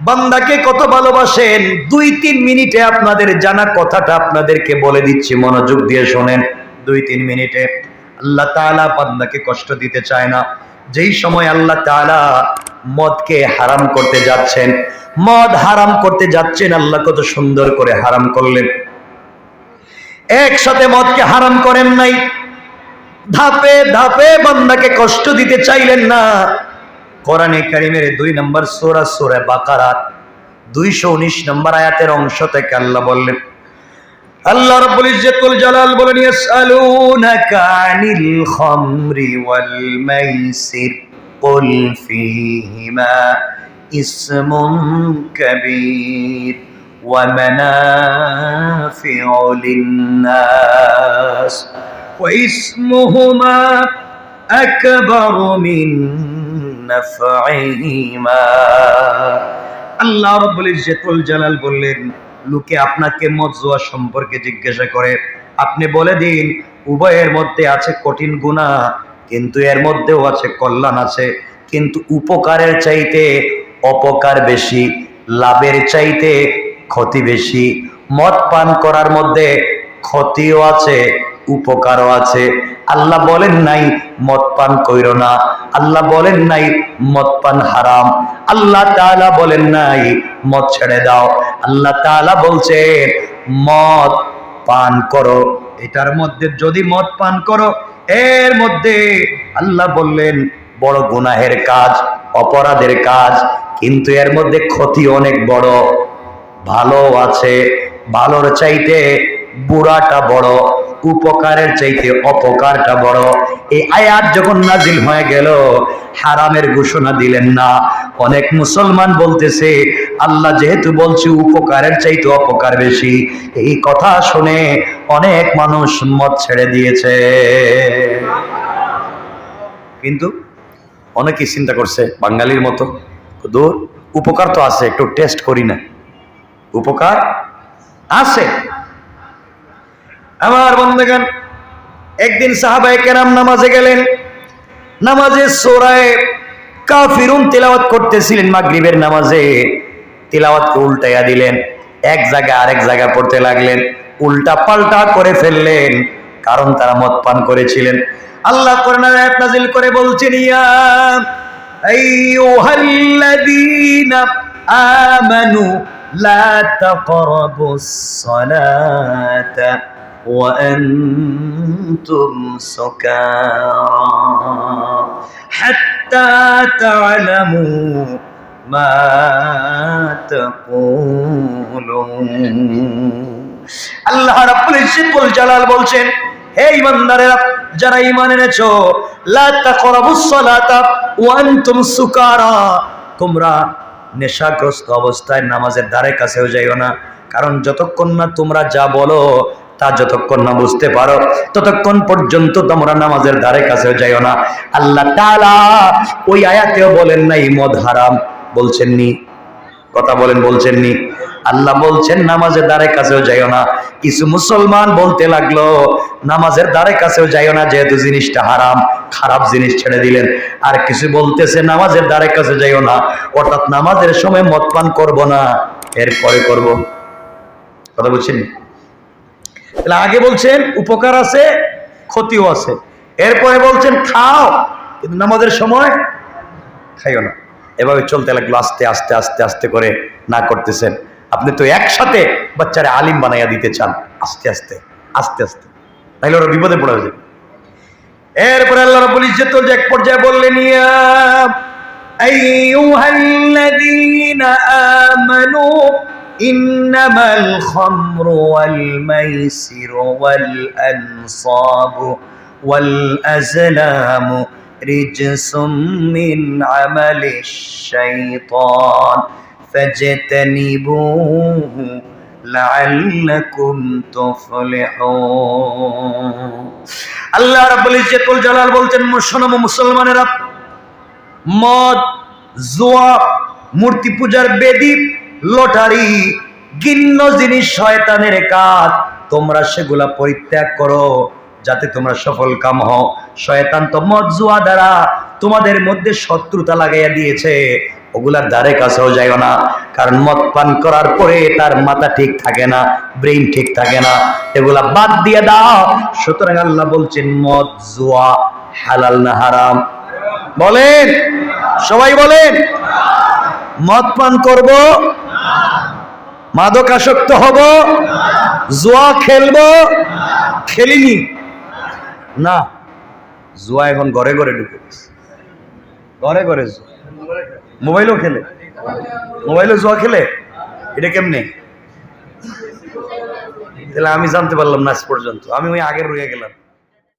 বান্দাকে কত ভালোবাসেন? দুই তিন মিনিটে আপনাদের জানা কথাটা আপনাদেরকে বলে দিচ্ছি, মনোযোগ দিয়ে শোনেন। দুই তিন মিনিটে। আল্লাহ তাআলা বান্দাকে কষ্ট দিতে চায় না। যেই সময় আল্লাহ তাআলা মদকে হারাম করতে যাচ্ছেন, মদ হারাম করতে যাচ্ছেন, আল্লাহ কত সুন্দর করে হারাম করলেন। একসাথে মদকে হারাম করেন নাই। ধাপে ধাপে বান্দাকে কষ্ট দিতে চাইলেন না। কোরআনে কারিমের দুই নম্বর সোরা সোরে বাকারা দুইশো উনিশ নম্বর আয়াতের অংশ থেকে আল্লাহ বললেন, আল্লাহ রাব্বুল ইজ্জাতুল জালাল বলেন, ইয়াসআলুনাকা ইসমুহুমা মিন আল্লাহ রাব্বুল ইজ্জাতুল জালাল বললেন, লোকে আপনাকে মজুয়া সম্পর্কে জিজ্ঞাসা করে। আপনি বলে দিন, উভয়ের মধ্যে আছে কঠিন গুণা, কিন্তু এর মধ্যেও আছে কল্যাণ আছে। কিন্তু উপকারের চাইতে অপকার বেশি, লাভের চাইতে ক্ষতি বেশি। মদ পান করার মধ্যে ক্ষতিও আছে উপকারও আছে। আল্লাহ বলেন নাই, মদ পান কইরো না। আল্লাহ বলেন নাই, মদ পান হারাম। আল্লাহ তাআলা বলেন নাই, মদ ছেড়ে দাও। আল্লাহ তাআলা বলছেন, মদ পান করো। এটার মধ্যে যদি মদ পান করো, এর মধ্যে আল্লাহ বললেন, বড় গুনাহের কাজ, অপরাধের কাজ, কিন্তু এর মধ্যে ক্ষতি অনেক বড়। ভালো আছে, ভালোর চাইতে বুড়াটা বড়। উপকারের চাইতে অপকারটা বড়। এই আয়াত যখন নাজিল হয়ে গেল, হারামের ঘোষণা দিলেন না। অনেক মুসলমান বলতেছে, আল্লাহ যেহেতু বলছে উপকারের চাইতে অপকার বেশি, এই কথা শুনে অনেক মানুষ মত ছেড়ে দিয়েছে। কিন্তু অনেকে চিন্তা করছে, বাঙালির মতো দূর, উপকার তো আছে, একটু টেস্ট করি না। উপকার আছে। আমার বন্ধুগান একদিন সাহাবাই কেরাম নামাজে গেলেন। নামাজে সোরায় কাফিরুন তেলাওয়াত করতেছিলেন মাগরিবের নামাজে। তেলাওয়াতকে উল্টাইয়া দিলেন, এক জায়গায় আরেক জায়গায় পড়তে লাগলেন, উল্টা পাল্টা করে ফেললেন, কারণ তারা মদ পান করেছিলেন। আল্লাহ কোরআনের আয়াত নাজিল করে বলছেন, ইয়া আমানু وأنتم سكارى حتى تعلموا ما تقولون আল্লাহ রাব্বুল ইজ্জতুল জালাল বলছেন হে ইমানদারেরা যারা ঈমান এনেছো লা তাকরাবুস সালাতা ওয়া আনতুম সুকারা তোমরা নেশাগ্রস্ত অবস্থায় নামাজের ধারে কাছেও যাইও না কারণ যতক্ষণ না তোমরা যা বলো তা যতক্ষণ না বুঝতে পারো, ততক্ষণ পর্যন্ত তোমরা নামাজের ধারে কাছেও যাইও না। আল্লাহ তাআলা ওই আয়াতেও বলেন নাই মদ হারাম। বলছেন নি। কথা বলেন, বলছেন নি। আল্লাহ বলছেন, নামাজের দ্বারে কাছেও যাইও না। কিছু মুসলমান বলতে লাগল, নামাজের দ্বারে কাছেও যাইও না, যেহেতু জিনিসটা হারাম, খারাপ জিনিস ছেড়ে দিলেন। আর কিছু বলতেছে, নামাজের দ্বারে কাছে যাইও না। অর্থাৎ নামাজের সময় মদ পান করব না, এরপরে করব। কথা বলছেন তাহলে আগে বলছেন উপকার আছে, ক্ষতিও আছে। এরপরে বলছেন খাও, কিন্তু নামাজের সময় খাইও না। এভাবে চলতে লাগল, আস্তে আস্তে আস্তে আস্তে করে না করতেছেন। আপনি তো একসাথে বাচ্চারা আলিম বানাইয়া দিতে চান। আস্তে আস্তে আস্তে আস্তে। তাইলে ওরা বিপদে পড়ে যাবে। এরপরে আল্লাহ রাব্বুল ইজ্জতুল এক পর্যায়ে বললেন, ইয়া আইয়ুহাল্লাযীনা আমানু ইন্নামাল খামরু ওয়াল মাইসিরু ওয়াল আনসাবু ওয়াল আজলামু رجس من عمل الشيطان فاجتنبوه لعلكم تفلحون আল্লাহ রাব্বুল ইজ্জতুল জালাল বলছেন শোনো মুসলমানেরা মদ জুয়া মূর্তি পূজার বেদি লটারি, গিন্ন জিনিস শয়তানের কাজ। তোমরা সেগুলা পরিত্যাগ করো, যাতে তোমরা সফল কাম হও। শয়তান তো মদ জুয়া দ্বারা তোমাদের মধ্যে শত্রুতা লাগাইয়া দিয়েছে। ওগুলার দ্বারে কাছেও যাইও না, কারণ মদ পান করার পরে তার মাথা ঠিক থাকে না, ব্রেইন ঠিক থাকে না। এগুলা বাদ দিয়ে দাও। সুতরাং আল্লাহ বলছেন মদ জুয়া হালাল না হারাম। বলেন, সবাই বলেন, মদ পান করব মাদকাসক্ত হব, জুয়া খেলব, খেলিনি। না, জুয়া এখন ঘরে ঘরে ঢুকে। ঘরে ঘরে জুয়া। মোবাইলও খেলে। মোবাইলও জুয়া খেলে? এটা কেমনে? তাহলে আমি জানতে পারলাম না আজ পর্যন্ত। আমি ওই আগের রয়ে গেলাম।